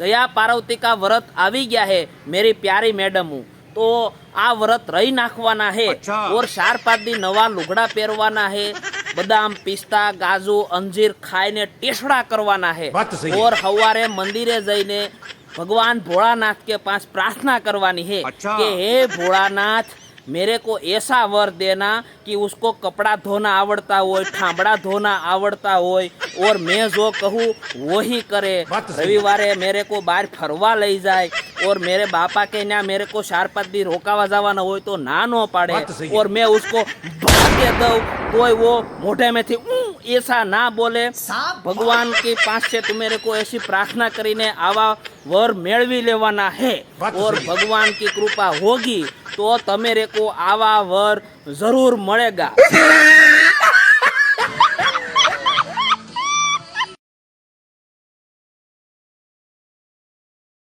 જયા પાર્વતી કા વ્રત આવી ગયા હે મેરી પ્યારી મેડમ તો આ વ્રત રહી નાખવાના હે અચ્છા. ઓર ચાર પાંચ દી નવા લુગડા પહેરવાના હે બદામ પિસ્તા ગાજુ અંજીર ખાઈને ટેસડા કરવાના હે વાત સહી. ઓર હવારે મંદિરે જઈને ભગવાન ભોળાનાથ के पास प्रार्थना करवानी है अच्छा। कि हे भोलानाथ मेरे को ऐसा वर देना कि उसको कपड़ा धोना आवड़ता हो ठामड़ा धोना आवड़ता हो और मैं जो कहूँ वो ही करे बात सही। रविवारे मेरे को बाहर फरवा लई जाए और मेरे बापा के यहाँ मेरे को चार पाँच दिन रोकावा जवाना हो तो ना नो पाड़े बात सही है। और मैं उसको भागे दऊँ कोई वो मोटे में थी "ऊं" ऐसा ना बोले भगवान के पास से तू मेरे को ऐसी प्रार्थना કરીને આવા વર મેળવી લેવાના હે વાત और સહી. भगवान की कृपा होगी तो तमेरे को आवा वर जरूर મળેગા